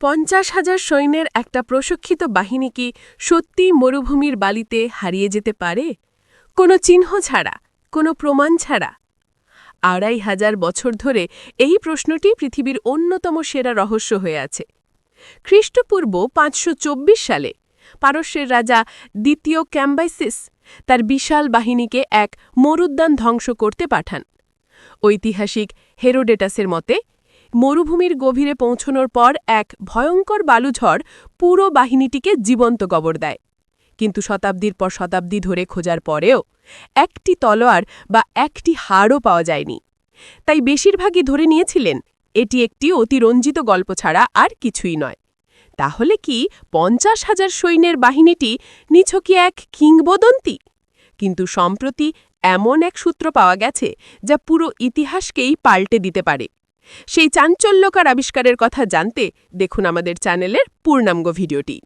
পঞ্চাশ হাজার সৈন্যের একটা প্রশিক্ষিত বাহিনী কি সত্যিই মরুভূমির বালিতে হারিয়ে যেতে পারে? কোনো চিহ্ন ছাড়া, কোনো প্রমাণ ছাড়া? আড়াই হাজার বছর ধরে এই প্রশ্নটি পৃথিবীর অন্যতম সেরা রহস্য হয়ে আছে। খ্রিস্টপূর্ব পাঁচশো চব্বিশ সালে পারস্যের রাজা দ্বিতীয় ক্যাম্বাইসিস তার বিশাল বাহিনীকে এক মরুদ্যান ধ্বংস করতে পাঠান। ঐতিহাসিক হেরোডেটাসের মতে মরুভূমির গভীরে পৌঁছনোর পর এক ভয়ঙ্কর বালুঝড় পুরো বাহিনীটিকে জীবন্ত কবর দেয়। কিন্তু শতাব্দীর পর শতাব্দী ধরে খোঁজার পরেও একটি তলোয়ার বা একটি হাড়ও পাওয়া যায়নি। তাই বেশিরভাগই ধরে নিয়েছিলেন, এটি একটি অতিরঞ্জিত গল্প ছাড়া আর কিছুই নয়। তাহলে কি পঞ্চাশ হাজার সৈন্যের বাহিনীটি নিছকি এক কিংবদন্তি? কিন্তু সম্প্রতি এমন এক সূত্র পাওয়া গেছে যা পুরো ইতিহাসকেই পাল্টে দিতে পারে। সেই চাঞ্চল্যকার আবিষ্কারের কথা জানতে দেখুন আমাদের চ্যানেলের পূর্ণাঙ্গ ভিডিওটি।